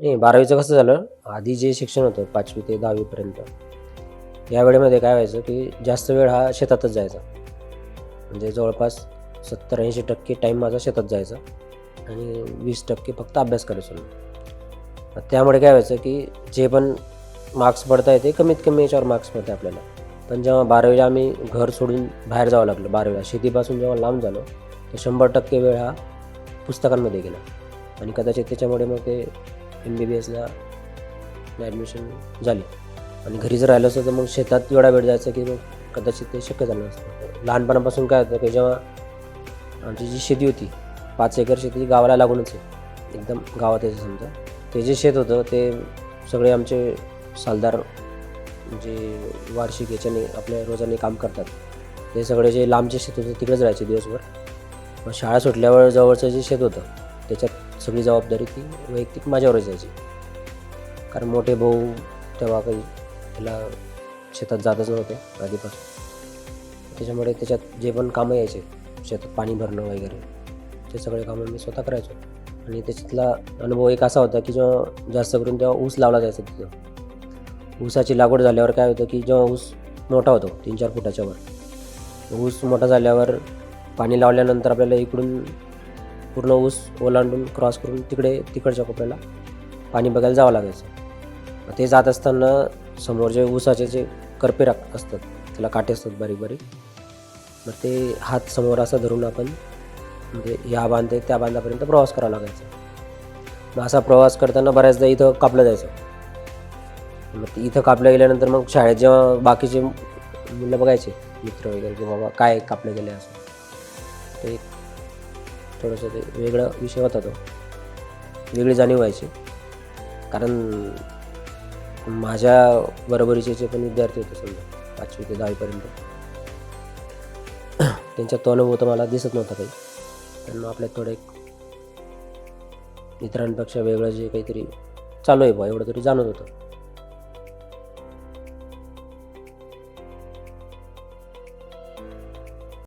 नाही बारावीचं कसं झालं? आधी जे शिक्षण होतं पाचवी ते दहावीपर्यंत या वेळेमध्ये काय व्हायचं की जास्त वेळ हा शेतातच जायचा. म्हणजे जवळपास सत्तर ऐंशी टक्के टाईम माझा शेतात जायचा आणि वीस टक्के फक्त अभ्यास करायचो मी. त्यामुळे काय व्हायचं की जे पण मार्क्स पडत आहे ते कमीत कमी याच्यावर मार्क्स पडते आपल्याला. पण जेव्हा बारावीला आम्ही घर सोडून बाहेर जावं लागलं बारावीला शेतीपासून जेव्हा लांब झालो तर शंभर टक्के वेळ हा पुस्तकांमध्ये गेला. आणि कदाचित त्याच्यामुळे मग ते एम बी बी एसला ॲडमिशन झाली. आणि घरी जर राहिलं असतं तर मग शेतात एवढा वेळ जायचा की मग कदाचित ते शक्य झालं नसतं. लहानपणापासून काय होतं की जेव्हा आमची जी शेती होती पाच एकर शेती गावाला लागूनच आहे. एकदम गावात यायचं समजा. ते जे शेत होतं ते सगळे आमचे सालदार जे वार्षिक याच्याने आपल्या रोजाने काम करतात. ते सगळे जे लांबचे शेत होते तिकडेच राहायचे दिवसभर. मग शाळा सुटल्यावर जवळचं जे शेत होतं त्याच्यात सगळी जबाबदारी ती वैयक्तिक माझ्यावरच जायची कारण मोठे भाऊ तेव्हा काही त्याला शेतात जातच नव्हते आधीपासून. त्याच्यामुळे त्याच्यात जे पण कामं यायचे शेतात पाणी भरणं वगैरे ते सगळे कामं मी स्वतः करायचो. आणि त्याच्यातला अनुभव एक असा होता की जेव्हा जास्त करून तेव्हा ऊस लावला जायचा तिथं. ऊसाची लागवड झाल्यावर काय होतं की जेव्हा ऊस मोठा होतो तीन चार फुटाच्यावर ऊस मोठा झाल्यावर पाणी लावल्यानंतर आपल्याला इकडून पूर्ण ऊस ओलांडून क्रॉस करून तिकडे तिकडच्या कोपऱ्याला पाणी बघायला जावं लागायचं. मग ते जात असताना समोर जे ऊसाचे जे करपे राख असतात त्याला काटे असतात बारीक बारीक. मग ते हात समोर असं धरून आपण म्हणजे ह्या बांधते त्या बांधापर्यंत प्रवास करावा लागायचा. मग असा प्रवास करताना बऱ्याचदा इथं कापलं जायचं. मग इथं कापलं गेल्यानंतर मग शाळेत जेव्हा बाकीचे मुलं बघायचे मित्र वगैरे की बाबा काय कापलं गेलं असं. ते थोडंसं ते वेगळा विषय होता तो. वेगळी जाणीव व्हायची. कारण माझ्या बरोबरीचे जे पण विद्यार्थी होते समजा पाचवी ते दहावीपर्यंत. त्यांच्यात तो अनुभव तर मला दिसत नव्हता काही. पण आपल्यात थोडे इतरांपेक्षा वेगळं जे काहीतरी चालू आहे बा एवढं तरी जाणवत होतं.